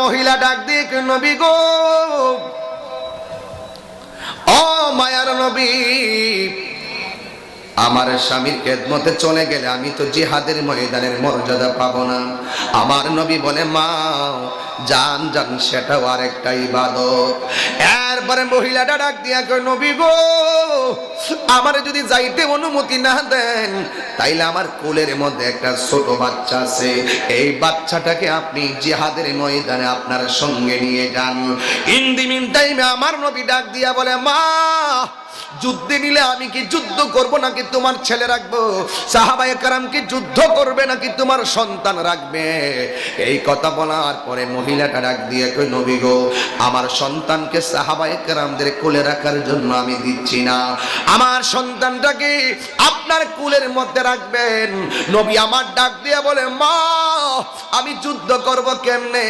মহিলা ডাক দিয়ে কই, নবী গো। ও মায়ার নবী আমার স্বামীর খেদমতে চলে গেলে আমি তো জিহাদের ময়দানের মর্যাদা পাবো না। আমার নবী বলে মা জান জান সেটাও আরেকটা ইবাদত। এরপরে মহিলাটা ডাক দিয়া নবী গো আমার যদি যাইতে অনুমতি না দেন, তাইলে আমার কোলের মধ্যে একটা ছোট বাচ্চা আছে। এই বাচ্চাটাকে আপনি জিহাদের ময়দানে আপনার সঙ্গে নিয়ে যান। ইন দি মিন টাইমে আমার নবী ডাক দিয়া বলে, মা, যুদ্ধে নিলে আমি কি যুদ্ধ করব নাকি তোমার ছেলে রাখব? সাহাবায়ে কারাম কি যুদ্ধ করবে নাকি তোমার সন্তান রাখবে? এই কথা বলার পরে মহিলাটা ডাক দিয়ে কই নবী গো, আমার সন্তানকে সাহাবায়ে কারামদের কোলে রাখার জন্য আমি দিচ্ছি না। আমার সন্তানটাকে আপনার কুলের মধ্যে রাখবেন। নবী আমার ডাক দিয়ে বলে, মা, আমি যুদ্ধ করব কেমনে?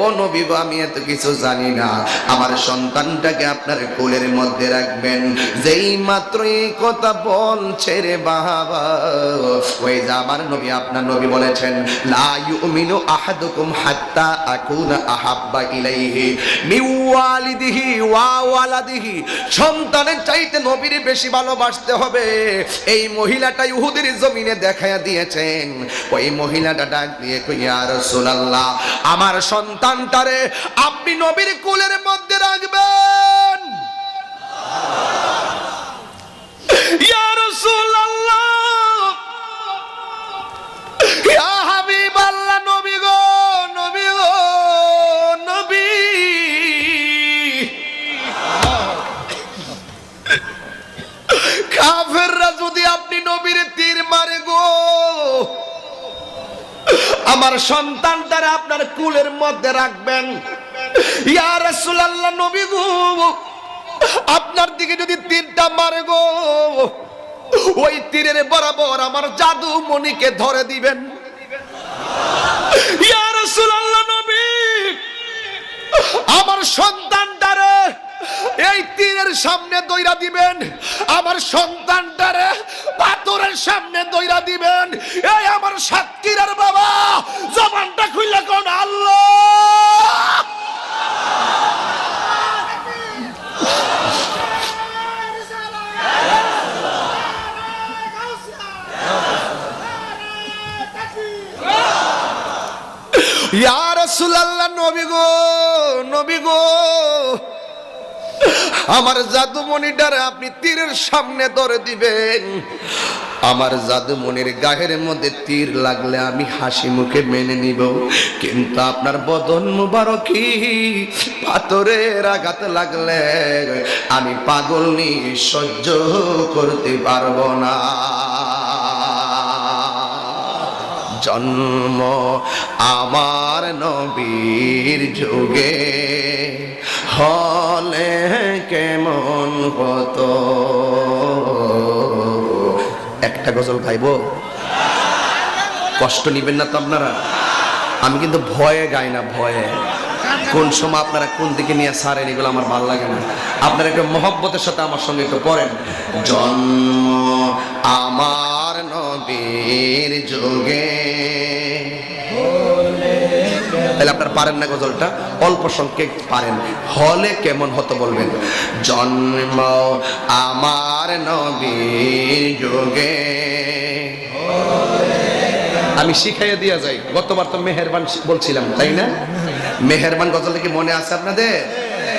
ও নবী আমি এত কিছু জানি না। আমার সন্তানটাকে আপনার কোলের মধ্যে রাখবেন। যেই মাত্র এই কথা বলছে রে বাবা, ওই যে আমার নবী, আপনার নবী বলেছেন, লা ইউমিনু আহাদুকুম হাত্তা আকুনা আহাব্বা ইলাইহি মিন ওয়ালিদিহি ওয়া ওয়ালাদিহি। সন্তানের চাইতে নবীর বেশি ভালোবাসতে হবে। এই মহিলাটা ইহুদের জমিনে দেখায়া দিয়েছেন। ওই মহিলাটা ডাক দিয়ে কইয়া ইয়া রাসূলুল্লাহ, আমার সন্তানটারে আপনি নবীর কোলের মধ্যে রাখবেন। আমার সন্তান সন্তানটারে আপনার কুলের মধ্যে রাখবেন। নবী আপনার দিকে যদি তীরটা মারে গো, ওই তীরের বরাবর আমার জাদু মণিকে ধরে দিবেন। আমার সন্তানটারে এই তীরের সামনে দইরা দিবেন। আমার সন্তানটারে পাথরের সামনে দইরা দিবেন। এই আমার সাতক্ষীরার বাবা জবানটা খুইলে কোন আল্লাহ ইয়া রাসূলুল্লাহ, নবী নবী গো। আমার জাদুমণিটারে আপনি তীরের সামনে ধরে দিবেন। আমার জাদুমণির গায়ের মধ্যে তীর লাগলে আমি হাসি মুখে মেনে নিব। কিন্তু আপনার বদন মুবারকি, পাথরের আঘাত লাগলে আমি পাগল নি সহ্য করতে পারব না। জন্ম আমার নবীর যুগে হলে কেমন হতো? একটা গজল গাইবো? কষ্ট নিবেন না তো আপনারা? আমি কিন্তু ভয়ে গাই না, ভয়ে। কোন সময় আপনারা কোন দিকে নিয়ে সারেন এগুলো আমার ভালো লাগে না। আপনারা একটু মহব্বতের সাথে আমার সঙ্গে একটু পড়েন জন্ম আমার নবীর যুগে। তাহলে আপনারা পারেন না গজলটা? অল্প সংখ্যক পারেন। হলে কেমন হতো বলবেন? জন্ম আমার নবীর যুগে। আমি শিখাইয়া দিয়া যাই। গতবার তো মেহেরবান বলছিলাম, তাই না? মেহেরবান গজলটা কি মনে আছে আপনাদের?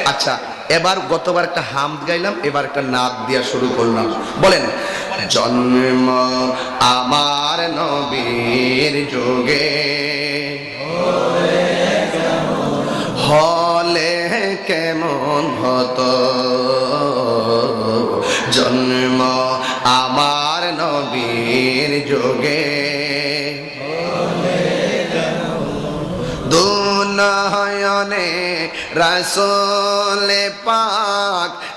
আচ্ছা এবার গতবার একটা হামদ গাইলাম, এবার একটা নাদ দিয়া শুরু করলাম। বলেন জন্ম আমার নবীর যুগে। হলে কেমন হতো? জন্ম আমার নবীর যোগে। দুনয়নে রসোলে পাক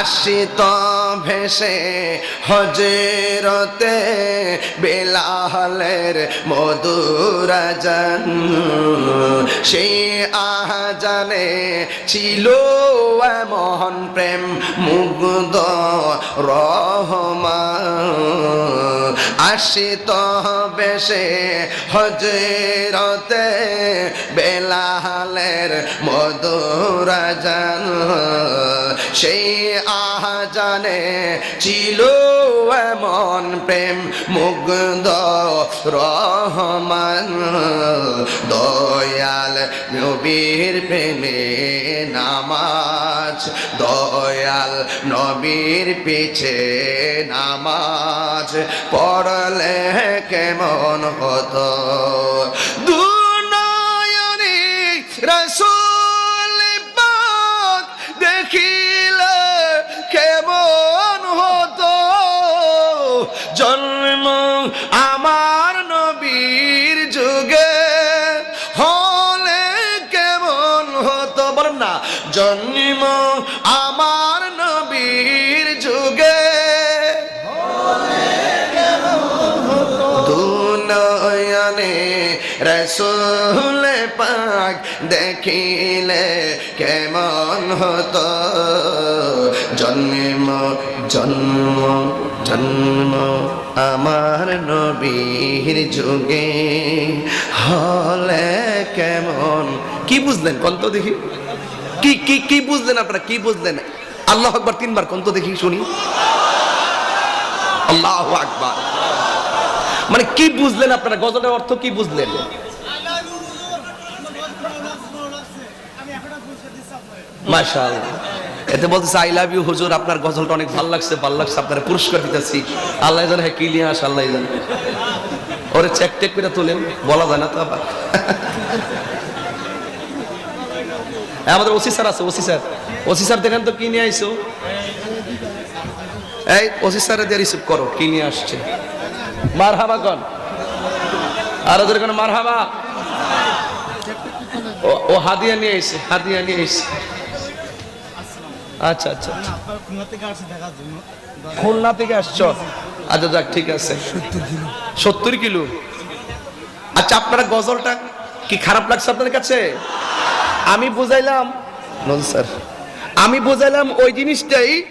আসিত ভেসে হজরতে বেলালের মধুরাজান সেই আহাজানে ছিল মহন প্রেম মুগ্ধ রহমান। আসিত বেশে হজরতে বেলালের মধুরাজান সেই আজানে ছিল এমন প্রেম মুগ্ধ রহমান, দয়াল নবীর প্রেমে নামাজ, দয়াল নবীর পিছে নামাজ, পড়লে কেমন হতো? দুনয়নে রসুল আমার নবীর যুগে হলে কেমন হতো? বলেন না জন্ম আমার নবীর যুগে রসুল পাক দেখিলে কেমন হতো? জন্ম জন্ম জন্ম আমার নবীর যুগে। হলে কেমন? কি বুঝলেন কন্ত দেখি? কি কি কি বুঝলেন আপনারা? কি বুঝলেন? আল্লাহ আকবার তিনবার কন্ত দেখি, শুনি। আল্লাহ আকবার। মানে কি বুঝলেন আপনারা? গজলের অর্থ কি বুঝলেন? এতে বলতেছে আই লাভ ইউ হুজুর আপনার গজলটা অনেক ভালো লাগছে ভালো লাগছে আপনার পুরস্কার দিতেছি। আল্লাহ জানে হ্যাঁ কি নিয়ে আস আল্লাহ জানে। ওরে চেক টেক করে তোলেন বলা যায় না তো আবার। হ্যাঁ, আমাদের ওসি স্যার আছে ওসি স্যার। ওসি স্যার দেখেন তো কি নিয়ে আইছো এই ওসি স্যারে দিয়ে রিসিভ করো কি নিয়ে আসছে। মার হাবা কন। আর ওদের কোনো মার হাবা ও- হাদিয়া নিয়ে এসে, হাদিয়া নিয়ে এসে। আচ্ছা আচ্ছা আচ্ছা। খুলনা থেকে আসছে? আচ্ছা যাক, ঠিক আছে। সত্তর কিলো। আচ্ছা আপনারা গজলটা কি খারাপ লাগছে আপনাদের কাছে? আমি বুঝাইলাম স্যার, আমি বুঝাইলাম ওই জিনিসটাই,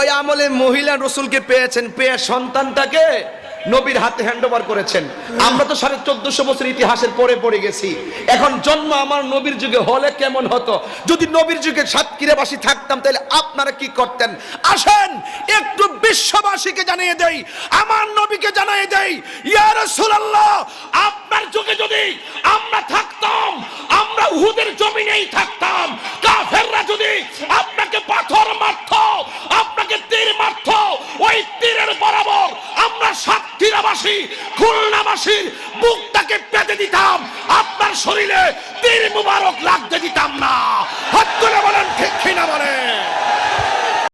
ওই আমলে মহিলা রসুলকে পেয়েছেন, পেয়ে সন্তানটাকে নবীর হাতে হ্যান্ড ওভার করেছেন। আমরা তো সাড়ে চোদ্দশো বছর ইতিহাসের পরে পড়ে গেছি। এখন জন্ম আমার নবীর যুগে হলে কেমন হতো? যদি নবীর যুগে সাতক্ষীরাবাসী থাকতাম, তাহলে আপনারা কি করতেন? আসেন, একটু বিশ্ববাসীকে জানিয়ে দেই, আমার নবীকে জানিয়ে দেই, ইয়া রাসূলুল্লাহ, আপনার যুগে যদি আমরা থাকতাম, আমরা উহুদের জমিনেই থাকতাম, কাফেররা যদি আপনাকে পাথর